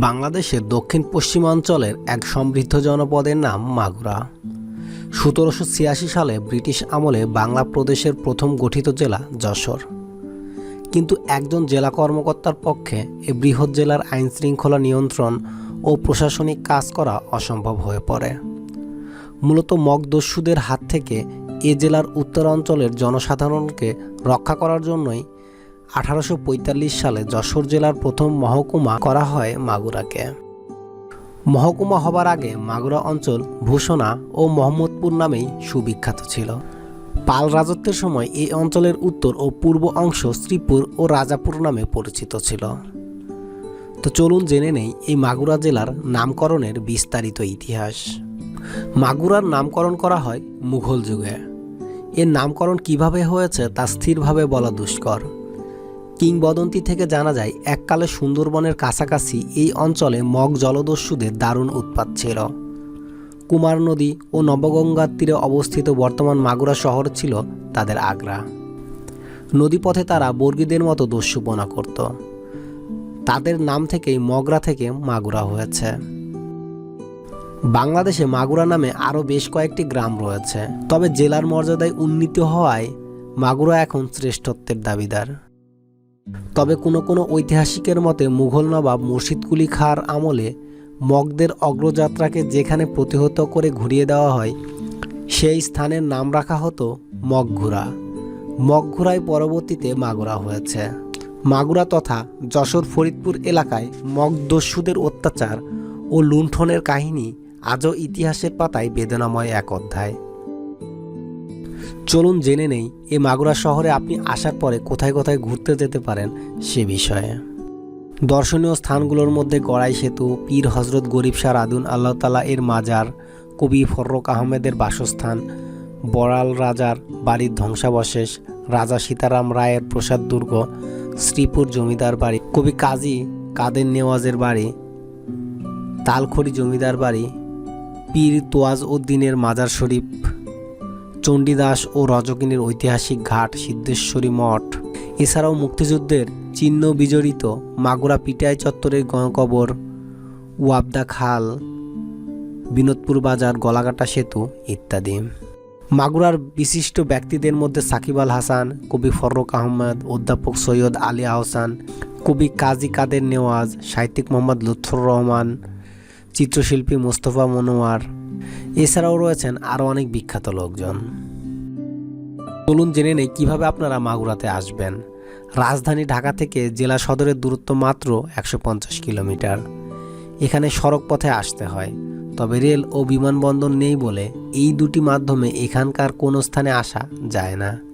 বাংলাদেশের দক্ষিণ পশ্চিমাঞ্চলের এক সমৃদ্ধ জনপদের নাম মাগুরা। সতেরোশো ছিয়াশি সালে ব্রিটিশ আমলে বাংলা প্রদেশের প্রথম গঠিত জেলা যশোর। কিন্তু একজন জেলা কর্মকর্তার পক্ষে এ বৃহৎ জেলার আইন শৃঙ্খলা নিয়ন্ত্রণ ও প্রশাসনিক কাজ করা অসম্ভব হয়ে পড়ে। মূলত মগদস্যুদের হাত থেকে এ জেলার উত্তরাঞ্চলের জনসাধারণকে রক্ষা করার জন্যই আঠারোশো পঁয়তাল্লিশ সালে যশোর জেলার প্রথম মহকুমা করা হয় মাগুরাকে। মহকুমা হবার আগে মাগুরা অঞ্চল ভূষণা ও মোহাম্মদপুর নামেই সুবিখ্যাত ছিল। পাল রাজত্বের সময় এই অঞ্চলের উত্তর ও পূর্ব অংশ শ্রীপুর ও রাজাপুর নামে পরিচিত ছিল। তো চলুন জেনে নেই এই মাগুরা জেলার নামকরণের বিস্তারিত ইতিহাস। মাগুরার নামকরণ করা হয় মুঘল যুগে। এর নামকরণ কীভাবে হয়েছে তা স্থিরভাবে বলা দুষ্কর। কিংবদন্তি থেকে জানা যায়, এককালে সুন্দরবনের কাছাকাছি এই অঞ্চলে মগ জলদস্যুদের দারুণ উৎপাত ছিল। কুমার নদী ও নবগঙ্গার তীরে অবস্থিত বর্তমান মাগুরা শহর ছিল তাদের আগ্রা। নদীপথে তারা বর্গীদের মতো দস্যুপনা করত। তাদের নাম থেকেই মগরা থেকে মাগুরা হয়েছে। বাংলাদেশে মাগুরা নামে আরও বেশ কয়েকটি গ্রাম রয়েছে, তবে জেলার মর্যাদায় উন্নীত হওয়ায় মাগুরা এখন শ্রেষ্ঠত্বের দাবিদার। তবে কোনো কোনো ঐতিহাসিকের মতে মুঘল নবাব মুর্শিদকুলি খাঁর আমলে মগদের অগ্রযাত্রাকে যেখানে প্রতিহত করে ঘুরিয়ে দেওয়া হয়, সেই স্থানের নাম রাখা হতো মগঘুরা। মগঘুরায় পরবর্তীতে মাগুরা হয়েছে। মাগুরা তথা যশোর ফরিদপুর এলাকায় মগদস্যুদের অত্যাচার ও লুণ্ঠনের কাহিনী আজও ইতিহাসের পাতায় বেদনাময় এক অধ্যায়। চলুন জেনে নেই এই মাগুরা শহরে আপনি আসার পরে কোথায় কোথায় ঘুরতে যেতে পারেন সে বিষয়ে। দর্শনীয় স্থানগুলোর মধ্যে গড়াই সেতু, পীর হজরত গরিব শাহ আদুন আল্লাহ তালা এর মাজার, কবি ফররক আহমেদের বাসস্থান, বড়াল রাজার বাড়ির ধ্বংসাবশেষ, রাজা সীতারাম রায়ের প্রসাদ দুর্গ, শ্রীপুর জমিদার বাড়ি, কবি কাজী কাদের নেওয়াজের বাড়ি, তালখড়ি জমিদার বাড়ি, পীর তোয়াজ উদ্দিনের মাজার শরীফ চণ্ডীদাস ও রজকিনীর ঐতিহাসিক ঘাট সিদ্ধেশ্বরী মঠ। এছাড়াও মুক্তিযুদ্ধের চিহ্ন বিজড়িত মাগুরা পিটাই চত্বরের গণকবর, ওয়াবদা খাল, বিনোদপুর বাজার গলাকাটা সেতু ইত্যাদি। মাগুরার বিশিষ্ট ব্যক্তিদের মধ্যে সাকিব আল হাসান, কবি ফররুক আহমদ, অধ্যাপক সৈয়দ আলী আহসান, কবি কাজী কাদের নেওয়াজ, সাহিত্যিক মোহাম্মদ লুৎফর রহমান, চিত্রশিল্পী মোস্তফা মনোয়ার এছাড়াও রয়েছেন আরও অনেক বিখ্যাত লোকজন। চলুন জেনে নেই কীভাবে আপনারা মাগুরাতে আসবেন। রাজধানী ঢাকা থেকে জেলা সদরের দূরত্ব মাত্র একশো পঞ্চাশ কিলোমিটার। এখানে সড়ক পথে আসতে হয়। তবে রেল ও বিমানবন্দর নেই বলে এই দুটি মাধ্যমে এখানকার কোনো স্থানে আসা যায় না।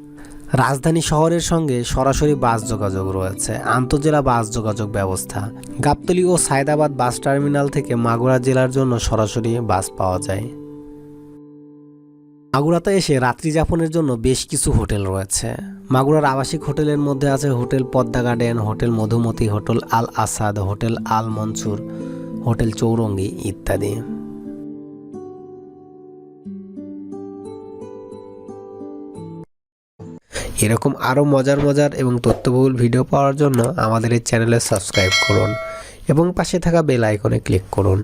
রাজধানী শহরের সঙ্গে সরাসরি বাস যোগাযোগ রয়েছে। আন্তজেলা বাস যোগাযোগ ব্যবস্থা। গাবতলী ও সায়দাবাদ বাস টার্মিনাল থেকে মাগুরা জেলার জন্য সরাসরি বাস পাওয়া যায়। মাগুরাতে এসে রাত্রি যাপনের জন্য বেশ কিছু হোটেল রয়েছে। মাগুরার আবাসিক হোটেলের মধ্যে আছে hotel Padma garden, hotel Madhumati, hotel Al Asad, hotel Al Mansur, hotel Chowringhee ইত্যাদি। এরকম আরও মজার মজার এবং তথ্যবহুল ভিডিও পাওয়ার জন্য আমাদের এই চ্যানেলে সাবস্ক্রাইব করুন এবং পাশে থাকা বেল আইকনে ক্লিক করুন।